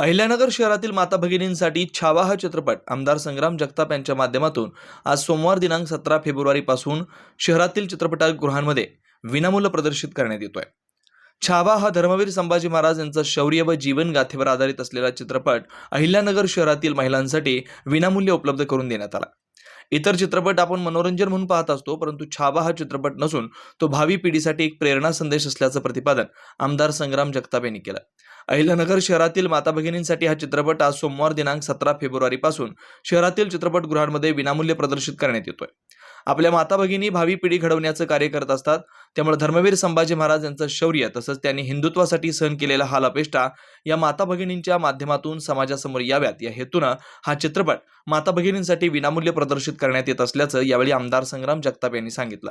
अहिल्यानगर शहरातील माता भगिनींसाठी छावा हा चित्रपट आमदार संग्राम जगताप यांच्या माध्यमातून आज सोमवार दिनांक सतरा फेब्रुवारीपासून शहरातील चित्रपटगृहांमध्ये विनामूल्य प्रदर्शित करण्यात येतोय. छावा हा धर्मवीर संभाजी महाराज यांचा शौर्य व जीवन गाथेवर आधारित असलेला चित्रपट अहिल्यानगर शहरातील महिलांसाठी विनामूल्य उपलब्ध करून देण्यात आला. इतर चित्रपट आपण मनोरंजन म्हणून पाहत असतो परंतु छावा हा चित्रपट नसून तो भावी पिढीसाठी एक प्रेरणा संदेश असल्याचं प्रतिपादन आमदार संग्राम जगताप यांनी केलं. अहिल्यानगर शहरातील माता भगिनींसाठी हा चित्रपट आज सोमवार दिनांक सतरा फेब्रुवारीपासून शहरातील चित्रपटगृहांमध्ये विनामूल्य प्रदर्शित करण्यात येतोय. आपल्या माता भगिनी भावी पिढी घडवण्याचं कार्य करत असतात. त्यामुळे धर्मवीर संभाजी महाराज यांचं शौर्य तसंच त्यांनी हिंदुत्वासाठी सहन केलेला हाल अपेष्टा या माता भगिनींच्या माध्यमातून समाजासमोर याव्यात. या हेतूनं हा चित्रपट माता भगिनींसाठी विनामूल्य प्रदर्शित करण्यात येत असल्याचं यावेळी आमदार संग्राम जगताप यांनी सांगितलं.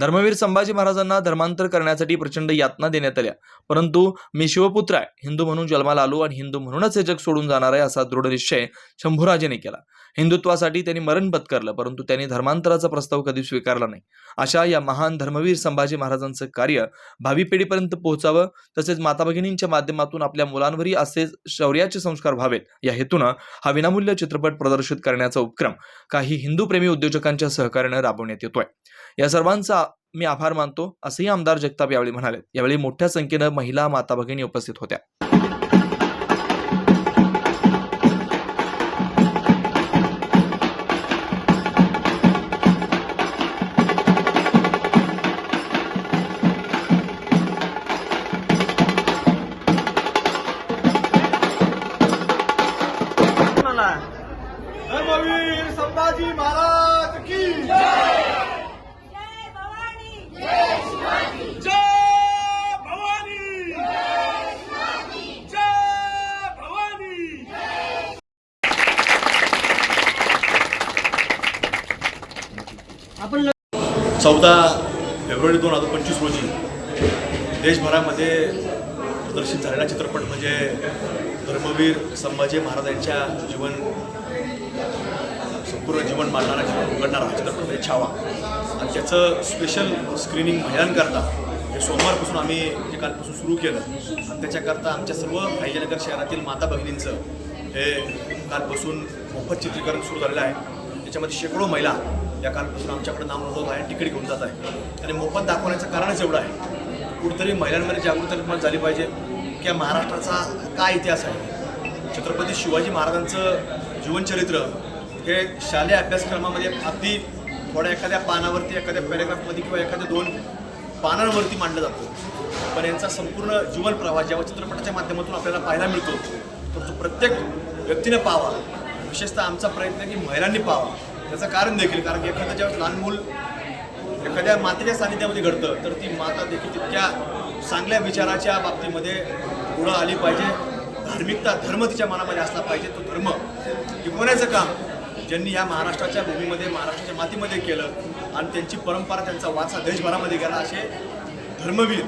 धर्मवीर संभाजी महाराजांना धर्मांतर करण्यासाठी प्रचंड यातना देण्यात आल्या. परंतु मी शिवपुत्र आहे हिंदू म्हणून जन्माला आलो आणि हिंदू म्हणूनच हे जग सोडून जाणार आहे असा दृढ निश्चय शंभूराजेने केला. हिंदुत्वासाठी त्यांनी मरण पत्करलं परंतु त्यांनी धर्मांतराचा प्रस्ताव कधी स्वीकारला नाही. अशा या महान धर्मवीर संभाजी महाराजांचं कार्य भावी पिढीपर्यंत पोहोचावं तसेच माता भगिनींच्या माध्यमातून आपल्या मुलांवरही असेच शौर्याचे संस्कार व्हावेत या हेतूनं हा विनामूल्य चित्रपट प्रदर्शित करण्याचा उपक्रम काही हिंदू प्रेमी उद्योजकांच्या सहकार्यानं राबवण्यात येतोय. या सर्वांचा मी आभार मानतो असंही आमदार जगताप यावेळी म्हणाले. यावेळी मोठ्या संख्येनं महिला माता भगिनी उपस्थित होत्या. संभाजी महाराज की जय भवानी जय भवानी जय भवानी चौदा फेब्रुवारी दोन हजार पंचवीस रोजी देशभरामध्ये प्रदर्शित झालेला चित्रपट म्हणजे धर्मवीर संभाजी महाराजांच्या जीवन संपूर्ण जीवन मांडणारा जीवन उघडणारा हा चित्रपट म्हणजे छावा. आणि त्याचं स्पेशल स्क्रीनिंग महिलांकरता हे सोमवारपासून आम्ही जे कालपासून सुरू केलं आणि त्याच्याकरता आमच्या सर्व अहिल्यानगर शहरातील माता भगिनींचं हे कालपासून मोफत चित्रीकरण सुरू झालेलं आहे. त्याच्यामध्ये शेकडो महिला या कालपासून आमच्याकडे नाव नोंदवत आहे तिकीट घेऊन जात आहे आणि मोफत दाखवण्याचं कारणच एवढं आहे. कुठंतरी महिलांमध्ये जागृती निर्माण झाली पाहिजे. की या महाराष्ट्राचा काय इतिहास आहे? छत्रपती शिवाजी महाराजांचं जीवनचरित्र हे शालेय अभ्यासक्रमामध्ये अगदी थोड्या एखाद्या पानावरती एखाद्या पॅरेग्राफमध्ये किंवा एखाद्या दोन पानांवरती मांडलं जातं. पण यांचा संपूर्ण जीवन प्रवास जेव्हा चित्रपटाच्या माध्यमातून आपल्याला पाहायला मिळतो तर तो प्रत्येक व्यक्तीने पाहावा. विशेषतः आमचा प्रयत्न की महिलांनी पावा त्याचं कारण देखील कारण की एखादं जेव्हा लहान मूल एखाद्या मातेच्या सानिध्यामध्ये घडतं तर ती माता देखील तितक्या चांगल्या विचाराच्या बाबतीमध्ये पुढं आली पाहिजे. धार्मिकता धर्म तिच्या मनामध्ये असला पाहिजे तो धर्म टिकवण्याचं काम ज्यांनी या महाराष्ट्राच्या भूमीमध्ये महाराष्ट्राच्या मातीमध्ये केलं आणि त्यांची परंपरा त्यांचा वारसा देशभरामध्ये गेला असे धर्मवीर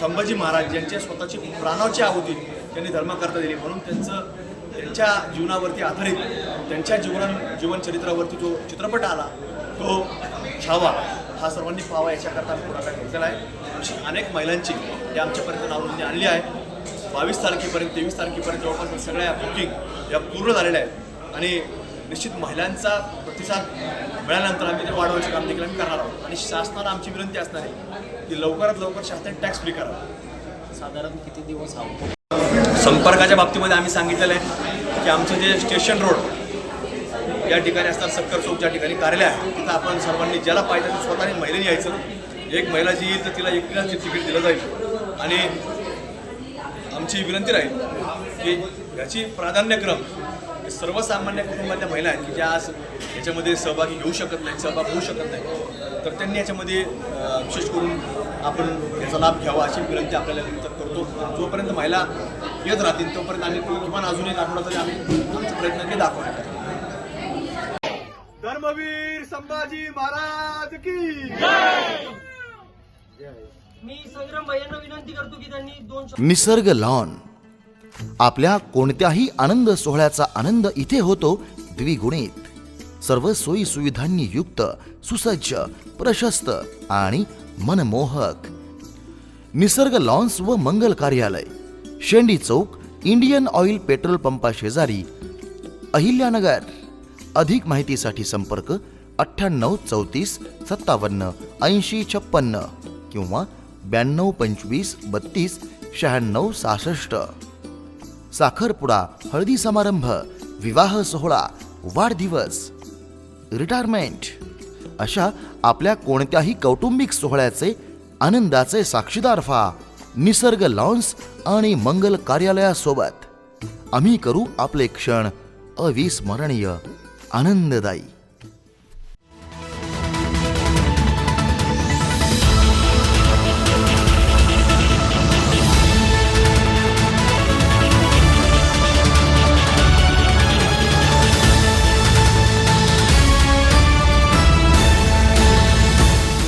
संभाजी महाराज ज्यांच्या स्वतःची प्राणाची आहुती त्यांनी धर्मकर्ता दिली. म्हणून त्यांचं त्यांच्या जीवनावरती आधारित त्यांच्या जीवन जीवनचरित्रावरती जो चित्रपट आला तो छावा हा सर्वांनी पाहावा याच्याकरता आम्ही पुढाकार घेतलेला आहे. अशी अनेक महिलांची या आमच्यापर्यंत नावनोंदणी आणली आहे. बावीस तारखेपर्यंत तेवीस तारखेपर्यंत जवळपास या सगळ्या बुकिंग या पूर्ण झालेल्या आहेत. आणि निश्चित महिलांचा प्रतिसाद मिळाल्यानंतर आम्ही ते वाढवण्याचं काम देखील आम्ही करणार आहोत. आणि शासनाला आमची विनंती असणार आहे की लवकरात लवकर शासनाने टॅक्स फ्री करावा साधारण किती दिवस हवं संपर्काच्या बाबतीमध्ये आम्ही सांगितलेलं आहे. की आमचं जे स्टेशन रोड या ठिकाणी असतात सक्कर चौक ज्या ठिकाणी कार्यालय आहे तिथं आपण सर्वांनी ज्याला पाहिजे ते स्वतःने महिलेने यायचं. एक महिला जी येईल तर तिला एकटीलाच तिकीट दिलं जाईल. आणि आमची विनंती राहील की याची प्राधान्यक्रम हे सर्वसामान्य कुटुंबातल्या महिला आहेत की ज्या आज याच्यामध्ये सहभागी घेऊ शकत नाही सहभाग होऊ शकत नाही तर त्यांनी याच्यामध्ये विशेष करून आपण याचा लाभ घ्यावा अशी विनंती आपल्याला नंतर करतो. जोपर्यंत महिला येत राहतील. तोपर्यंत आम्ही किमान अजून एक आठवडा तरी आम्ही आमचे प्रयत्न के दाखवण्यात धर्मवीर संभाजी महाराज की मी संग्राम विनंती करतो की त्यांनी दोन निसर्ग लॉन. आपल्या कोणत्याही आनंद सोहळ्याचा आनंद इथे होतो द्विगुणित. सर्व सोयी सुविधांनी युक्त सुसज्ज प्रशस्त आणि मनमोहक. निसर्ग लॉन्स व मंगल कार्यालय. शेंडी चौक इंडियन ऑइल पेट्रोल पंपा शेजारी अहिल्यानगर. अधिक माहितीसाठी संपर्क अठ्ठ्याण्णव चौतीस सत्तावन्न ऐंशी छप्पन्न किंवा ब्याण्णव पंचवीस बत्तीस शहाण्णव सहासष्ट. साखरपुडा हळदी समारंभ विवाह सोहळा वाढदिवस. रिटायरमेंट. अशा आपल्या कोणत्याही कौटुंबिक सोहळ्याचे आनंदाचे साक्षीदार व्हा. निसर्ग लॉन्स आणि मंगल कार्यालयासोबत. आम्ही करू आपले क्षण अविस्मरणीय आनंददायी.